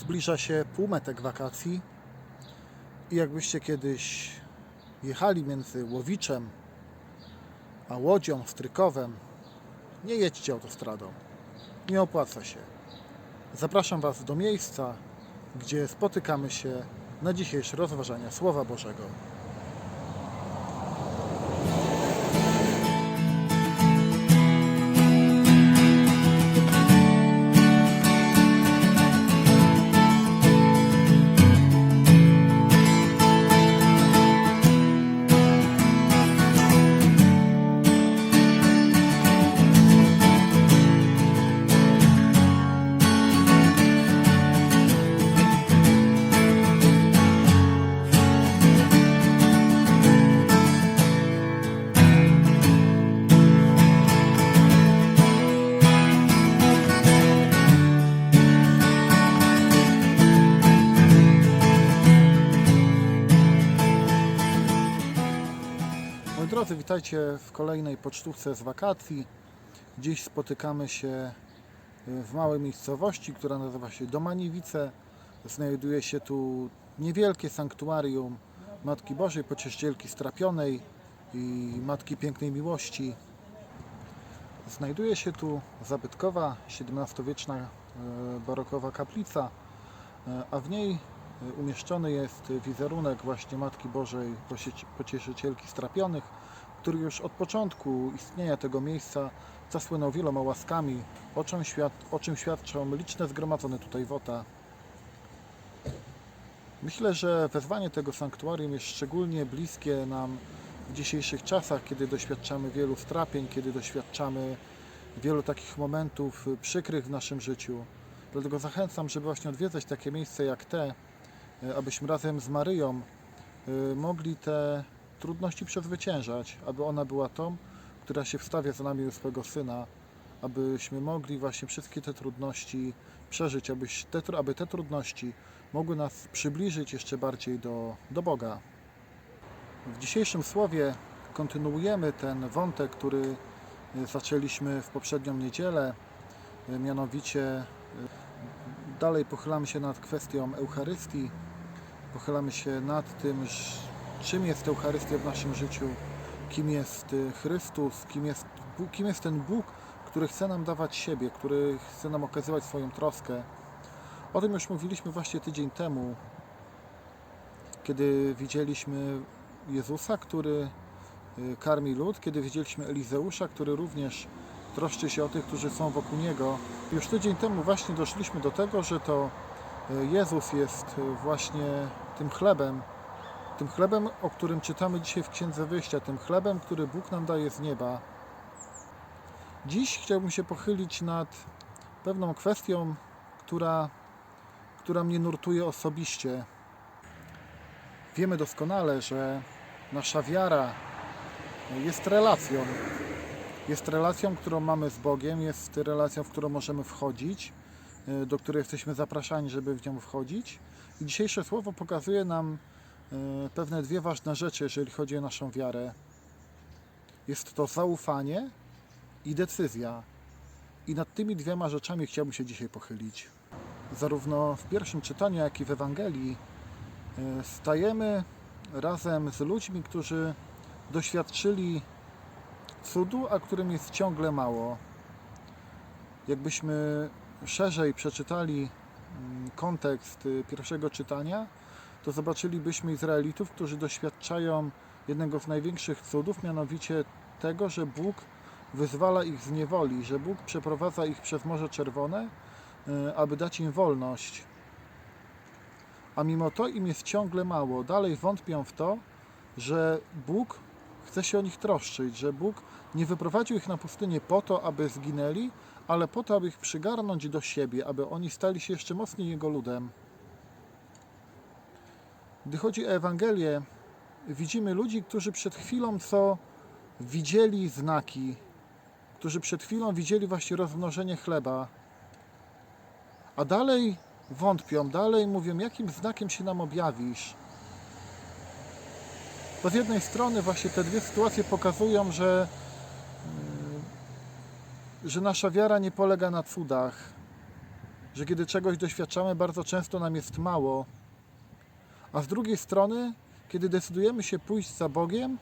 Zbliża się półmetek wakacji i jakbyście kiedyś jechali między Łowiczem a Łodzią, Strykowem, nie jedźcie autostradą. Nie opłaca się. Zapraszam Was do miejsca, gdzie spotykamy się na dzisiejsze rozważania Słowa Bożego. Witajcie w kolejnej pocztówce z wakacji. Dziś spotykamy się w małej miejscowości, która nazywa się Domaniwice. Znajduje się tu niewielkie sanktuarium Matki Bożej Pocieszycielki Strapionej i Matki Pięknej Miłości. Znajduje się tu zabytkowa XVII-wieczna e, barokowa kaplica, e, a w niej umieszczony jest wizerunek właśnie Matki Bożej Pocieszycielki Strapionych, który już od początku istnienia tego miejsca zasłynął wieloma łaskami, o czym, świad o czym świadczą liczne zgromadzone tutaj wota. Myślę, że wezwanie tego sanktuarium jest szczególnie bliskie nam w dzisiejszych czasach, kiedy doświadczamy wielu strapień, kiedy doświadczamy wielu takich momentów przykrych w naszym życiu. Dlatego zachęcam, żeby właśnie odwiedzać takie miejsce jak te, y, abyśmy razem z Maryją y, mogli te trudności przezwyciężać, aby ona była tą, która się wstawia za nami u swego Syna, abyśmy mogli właśnie wszystkie te trudności przeżyć, abyś te, aby te trudności mogły nas przybliżyć jeszcze bardziej do, do Boga. W dzisiejszym słowie kontynuujemy ten wątek, który y, zaczęliśmy w poprzednią niedzielę, y, mianowicie y, dalej pochylamy się nad kwestią Eucharystii, pochylamy się nad tym, czym jest Eucharystia w naszym życiu, kim jest y, Chrystus, kim jest, kim jest ten Bóg, który chce nam dawać siebie, który chce nam okazywać swoją troskę. O tym już mówiliśmy właśnie tydzień temu, kiedy widzieliśmy Jezusa, który y, karmi lud, kiedy widzieliśmy Elizeusza, który również troszczy się o tych, którzy są wokół niego. Już tydzień temu właśnie doszliśmy do tego, że to y, Jezus jest właśnie tym chlebem, tym chlebem, o którym czytamy dzisiaj w Księdze Wyjścia, tym chlebem, który Bóg nam daje z nieba. Dziś chciałbym się pochylić nad pewną kwestią, która, która mnie nurtuje osobiście. Wiemy doskonale, że nasza wiara jest relacją. Jest relacją, którą mamy z Bogiem, jest relacją, w którą możemy wchodzić, y, do której jesteśmy zapraszani, żeby w nią wchodzić. I dzisiejsze słowo pokazuje nam pewne dwie ważne rzeczy, jeżeli chodzi o naszą wiarę. Jest to zaufanie i decyzja. I nad tymi dwiema rzeczami chciałbym się dzisiaj pochylić. Zarówno w pierwszym czytaniu, jak i w Ewangelii y, stajemy razem z ludźmi, którzy doświadczyli cudu, a którym jest ciągle mało. Jakbyśmy szerzej przeczytali mm, kontekst y, pierwszego czytania, to zobaczylibyśmy Izraelitów, którzy doświadczają jednego z największych cudów, mianowicie tego, że Bóg wyzwala ich z niewoli, że Bóg przeprowadza ich przez Morze Czerwone, y, aby dać im wolność. A mimo to im jest ciągle mało. Dalej wątpią w to, że Bóg chce się o nich troszczyć, że Bóg nie wyprowadził ich na pustynię po to, aby zginęli, ale po to, aby ich przygarnąć do siebie, aby oni stali się jeszcze mocniej Jego ludem. Gdy chodzi o Ewangelię, widzimy ludzi, którzy przed chwilą co widzieli znaki, którzy przed chwilą widzieli właśnie rozmnożenie chleba, a dalej wątpią, dalej mówią, jakim znakiem się nam objawisz. To z jednej strony właśnie te dwie sytuacje pokazują, że, yy, że nasza wiara nie polega na cudach, że kiedy czegoś doświadczamy, bardzo często nam jest mało. A z drugiej strony, kiedy decydujemy się pójść za Bogiem,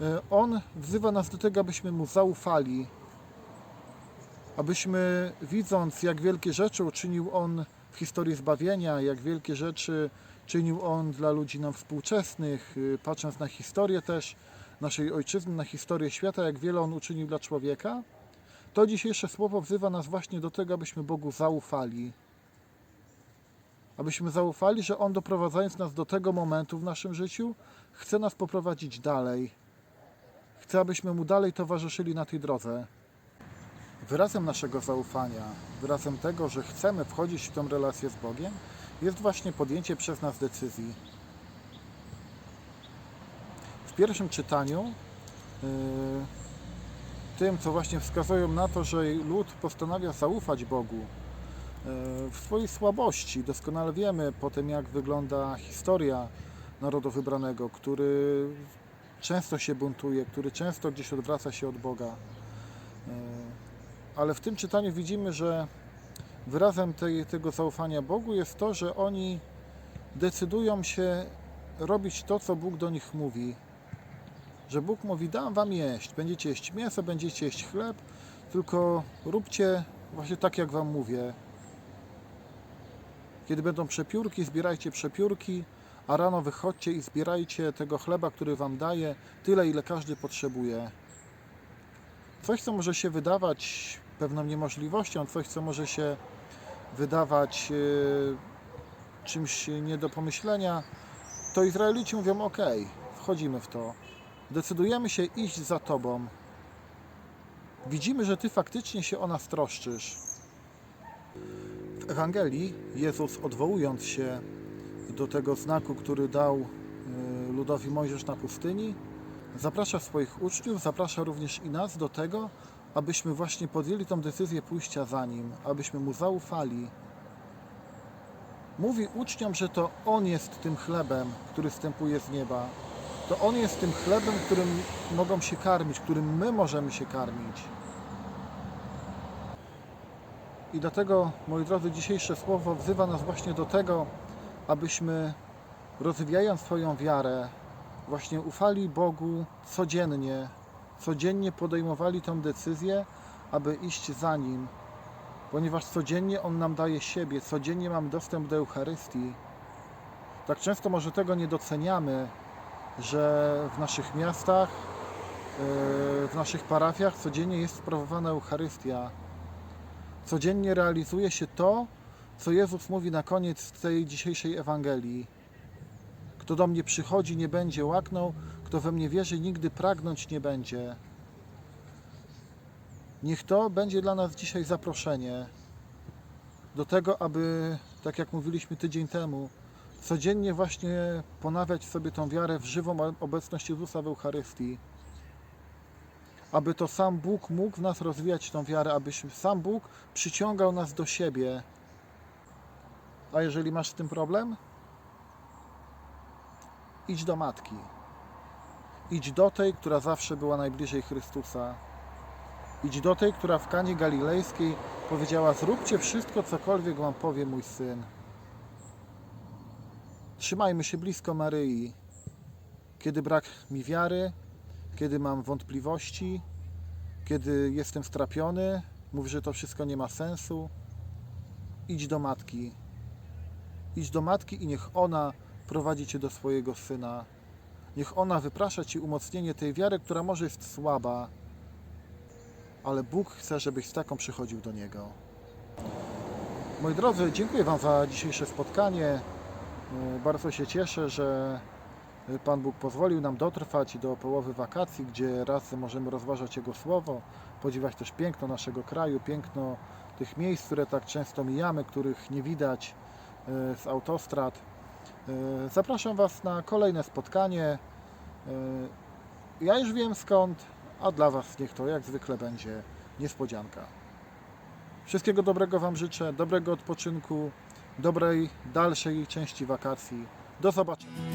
e, On wzywa nas do tego, abyśmy Mu zaufali. Abyśmy, widząc, jak wielkie rzeczy uczynił On w historii zbawienia, jak wielkie rzeczy czynił On dla ludzi nam współczesnych, y, patrząc na historię też naszej ojczyzny, na historię świata, jak wiele On uczynił dla człowieka, to dzisiejsze słowo wzywa nas właśnie do tego, abyśmy Bogu zaufali. Abyśmy zaufali, że On doprowadzając nas do tego momentu w naszym życiu, chce nas poprowadzić dalej. Chce, abyśmy Mu dalej towarzyszyli na tej drodze. Wyrazem naszego zaufania, wyrazem tego, że chcemy wchodzić w tą relację z Bogiem, jest właśnie podjęcie przez nas decyzji. W pierwszym czytaniu, yy, tym, co właśnie wskazują na to, że lud postanawia zaufać Bogu w swojej słabości. Doskonale wiemy po tym, jak wygląda historia narodu wybranego, który często się buntuje, który często gdzieś odwraca się od Boga. Yy, ale w tym czytaniu widzimy, że wyrazem tej, tego zaufania Bogu jest to, że oni decydują się robić to, co Bóg do nich mówi. Że Bóg mówi: Dam wam jeść, będziecie jeść mięso, będziecie jeść chleb, tylko róbcie właśnie tak, jak wam mówię. Kiedy będą przepiórki, zbierajcie przepiórki, a rano wychodźcie i zbierajcie tego chleba, który wam daje, tyle, ile każdy potrzebuje. Coś, co może się wydawać pewną niemożliwością, coś, co może się wydawać e, czymś nie do pomyślenia, to Izraelici mówią: OK, wchodzimy w to. Decydujemy się iść za Tobą. Widzimy, że Ty faktycznie się o nas troszczysz. Ewangelii Jezus, odwołując się do tego znaku, który dał e, ludowi Mojżesz na pustyni, zaprasza swoich uczniów, zaprasza również i nas do tego, abyśmy właśnie podjęli tą decyzję pójścia za Nim, abyśmy Mu zaufali. Mówi uczniom, że to On jest tym chlebem, który wstępuje z nieba. To On jest tym chlebem, którym mogą się karmić, którym my możemy się karmić. I dlatego, moi drodzy, dzisiejsze słowo wzywa nas właśnie do tego, abyśmy rozwijając swoją wiarę, właśnie ufali Bogu codziennie, codziennie podejmowali tę decyzję, aby iść za Nim, ponieważ codziennie On nam daje siebie, codziennie mamy dostęp do Eucharystii. Tak często może tego nie doceniamy, że w naszych miastach, yy, w naszych parafiach codziennie jest sprawowana Eucharystia. Codziennie realizuje się to, co Jezus mówi na koniec tej dzisiejszej Ewangelii. Kto do mnie przychodzi, nie będzie łaknął, kto we mnie wierzy, nigdy pragnąć nie będzie. Niech to będzie dla nas dzisiaj zaproszenie do tego, aby, tak jak mówiliśmy tydzień temu, codziennie właśnie ponawiać sobie tą wiarę w żywą obecność Jezusa w Eucharystii. Aby to sam Bóg mógł w nas rozwijać tą wiarę, aby sam Bóg przyciągał nas do siebie. A jeżeli masz z tym problem, idź do matki. Idź do tej, która zawsze była najbliżej Chrystusa. Idź do tej, która w Kanie Galilejskiej powiedziała: Zróbcie wszystko, cokolwiek wam powie mój syn. Trzymajmy się blisko Maryi. Kiedy brak mi wiary, kiedy mam wątpliwości, kiedy jestem strapiony, mówi, że to wszystko nie ma sensu, idź do matki. Idź do matki i niech ona prowadzi cię do swojego syna. Niech ona wyprasza ci umocnienie tej wiary, która może jest słaba, ale Bóg chce, żebyś z taką przychodził do Niego. Moi drodzy, dziękuję Wam za dzisiejsze spotkanie. Bardzo się cieszę, że Pan Bóg pozwolił nam dotrwać do połowy wakacji, gdzie raz możemy rozważać Jego Słowo, podziwiać też piękno naszego kraju, piękno tych miejsc, które tak często mijamy, których nie widać e, z autostrad. E, Zapraszam Was na kolejne spotkanie. E, Ja już wiem skąd, a dla Was niech to jak zwykle będzie niespodzianka. Wszystkiego dobrego Wam życzę, dobrego odpoczynku, dobrej dalszej części wakacji. Do zobaczenia.